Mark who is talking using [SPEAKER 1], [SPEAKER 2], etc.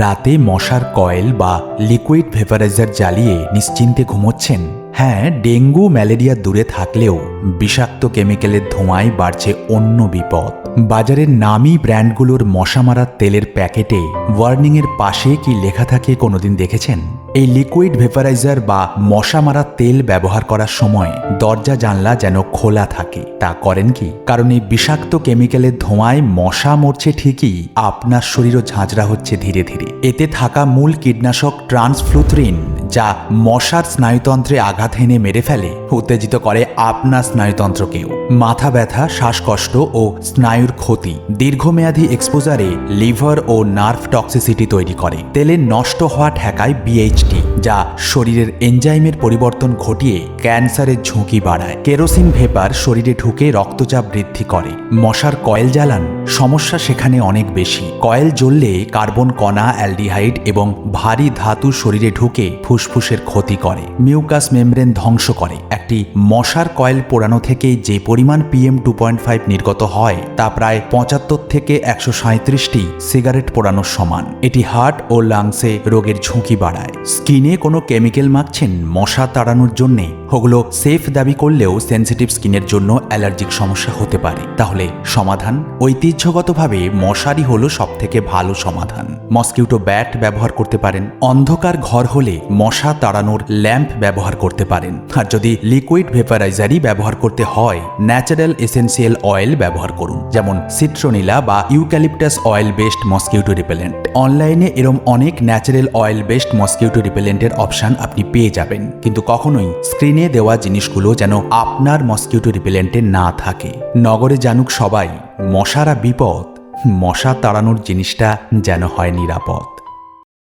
[SPEAKER 1] রাতে মশার কয়েল বা লিকুইড ভেপারাইজার জ্বালিয়ে নিশ্চিন্তে ঘুমোচ্ছেন। হ্যাঁ ডেঙ্গু, ম্যালেরিয়া দূরে থাকলেও বিষাক্ত কেমিক্যালের ধোঁয়ায় বাড়ছে অন্য বিপদ। বাজারের নামি ব্র্যান্ডগুলোর মশা মারার তেলের প্যাকেটে ওয়ার্নিংয়ের পাশে কি লেখা থাকে কোনোদিন দেখেছেন? এই লিকুইড ভেপারাইজার বা মশা মারা তেল ব্যবহার করার সময় দরজা জানলা যেন খোলা থাকে। তা করেন কি? কারণ এই বিষাক্ত কেমিক্যালের ধোঁয়ায় মশা মরছে ঠিকই, আপনার শরীরও ঝাঁঝরা হচ্ছে ধীরে ধীরে। এতে থাকা মূল কীটনাশক ট্রান্সফ্লুথরিন যা মশার স্নায়ুতন্ত্রে আঘাত হেনে মেরে ফেলে, উত্তেজিত করে আপনার স্নায়ুতন্ত্রকেও। মাথা ব্যথা, শ্বাসকষ্ট ও স্নায়ুর ক্ষতি দীর্ঘমেয়াদী এক্সপোজারে লিভার ও নার্ভ টক্সিসিটি তৈরি করে। তেলের নষ্ট হওয়া ঠেকায় বিএইচটি যা শরীরের এনজাইমের পরিবর্তন ঘটিয়ে ক্যান্সারের ঝুঁকি বাড়ায়। কেরোসিন ভেপার শরীরে ঢুকে রক্তচাপ বৃদ্ধি করে। মশার কয়েল জ্বালান সমস্যা সেখানে অনেক বেশি। কয়েল জ্বললে কার্বন কণা, অ্যালডিহাইড এবং ভারী ধাতু শরীরে ঢুকে ফুসফুসের ক্ষতি করে। মিউকাস মেমব্রেন ধ্বংস করে। একটি মশার কয়েল পোড়ানো থেকে যে পরিমাণ পিএম টু পয়েন্ট ফাইভ নির্গত হয়, তা প্রায় পঁচাত্তর থেকে একশো সাঁত্রিশটি সিগারেট পোড়ানোর সমান। এটি হার্ট ও লাংসে রোগের ঝুঁকি বাড়ায়। স্কিনে কোনো কেমিক্যাল মাখছেন মশা তাড়ানোর জন্যে ওগুলো সেফ দাবি করলেও সেন্সিটিভ স্কিনের জন্য অ্যালার্জিক সমস্যা হতে পারে। তাহলে সমাধান? ঐতিহ্যগতভাবে মশারি হলো সবথেকে ভালো সমাধান। মসকিউটো ব্যাট ব্যবহার করতে পারেন। অন্ধকার ঘর হলে মশা তাড়ানোর ল্যাম্প ব্যবহার করতে পারেন। আর যদি লিকুইড ভেপারাইজারই ব্যবহার করতে হয়, ন্যাচারাল এসেন্সিয়াল অয়েল ব্যবহার করুন। যেমন সিট্রোনিলা বা eucalyptus oil based mosquito repellent. অনলাইনে এরম অনেক ন্যাচারাল অয়েল বেসড মসকিউটো রিপেলেন্টের অপশন আপনি পেয়ে যাবেন। কিন্তু কখনোই স্ক্রিনে দেওয়া জিনিসগুলো যেন আপনার মসকিউটো রিপেলেন্টে না থাকে। নগরে জানুক সবাই, মশারা বিপদ, মশা তাড়ানোর জিনিসটা যেন হয় নিরাপদ।